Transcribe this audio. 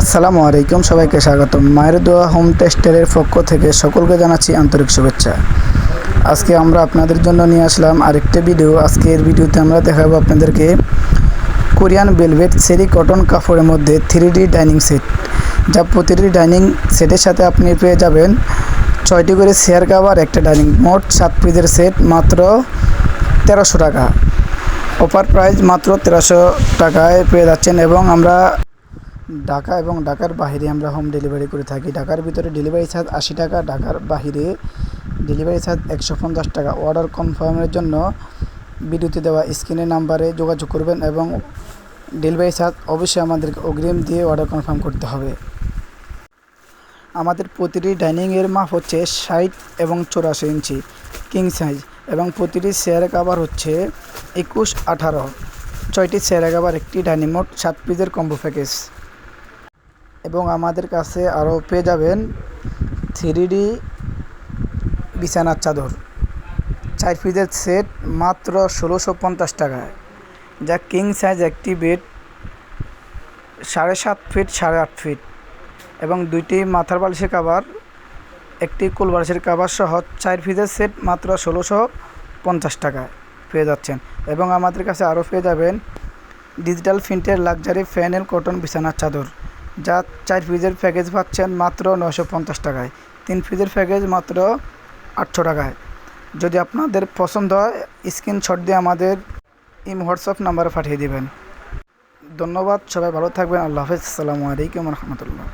আসসালামু আলাইকুম, সবাইকে স্বাগতম। মায়ের দোয়া হোম টেস্টারের পক্ষ থেকে সকলকে জানাচ্ছি আন্তরিক শুভেচ্ছা। আজকে আমরা আপনাদের জন্য নিয়ে আসলাম আরেকটা ভিডিও। আজকের ভিডিওতে আমরা দেখাবো আপনাদেরকে কোরিয়ান বেলভেট সেরি কটন কাপড়ের মধ্যে থ্রি ডি ডাইনিং সেট। যা প্রতিটি ডাইনিং সেটের সাথে আপনি পেয়ে যাবেন ছয়টি করে চেয়ার কাভার, একটা ডাইনিং, মোট সাত পিসের সেট মাত্র তেরোশো টাকা। অফার প্রাইস মাত্র তেরোশো টাকায় পেয়ে যাচ্ছেন এবং আমরা ঢাকা এবং ঢাকার বাইরে আমরা হোম ডেলিভারি করে থাকি। ঢাকার ভিতরে ডেলিভারি চার্জ আশি টাকা, ঢাকার বাইরে ডেলিভারি চার্জ একশো পঞ্চাশ টাকা। অর্ডার কনফার্মের জন্য ভিডিওতে দেওয়া স্ক্রিনের নাম্বারে যোগাযোগ করবেন এবং ডেলিভারি চার্জ অবশ্যই আমাদেরকে অগ্রিম দিয়ে অর্ডার কনফার্ম করতে হবে। আমাদের প্রতিটি ডাইনিংয়ের মাপ হচ্ছে ষাট এবং চৌরাশি ইঞ্চি কিং সাইজ এবং প্রতিটি চেয়ার কাভার হচ্ছে একুশ আঠারো। ছয়টি চেয়ার কাভার একটি ডাইনিং মোট সাত পিসের কম্বো প্যাকেজ এবং আমাদের কাছে আরও পেয়ে যাবেন থ্রি ডি বিছানার চাদর। চার পিসের সেট মাত্র ষোলোশো পঞ্চাশ টাকায়। যা কিং সাইজ একটি বেড, সাড়ে সাত ফিট, সাড়ে আট ফিট এবং দুইটি মাথার বালিশের কাভার একটি কুল বালিশের কাভার সহ চার পিসের সেট মাত্র ষোলোশো পঞ্চাশ টাকায় পেয়ে যাচ্ছেন। এবং আমাদের কাছে আরও পেয়ে যাবেন ডিজিটাল প্রিন্টের লাক্সারি ফ্যানেল কটন বিছানার চাদর। যা চার পিসের প্যাকেজ পাচ্ছেন মাত্র নশো পঞ্চাশ টাকায়। তিন পিসের প্যাকেজ মাত্র আটশো টাকায়। যদি আপনাদের পছন্দ হয় স্ক্রিনশট দিয়ে আমাদের ইম হোয়াটসঅ্যাপ নাম্বারে পাঠিয়ে দেবেন। ধন্যবাদ, সবাই ভালো থাকবেন, আল্লাহ হাফেজ, আসসালামু আলাইকুম রহমতুল্লাহ।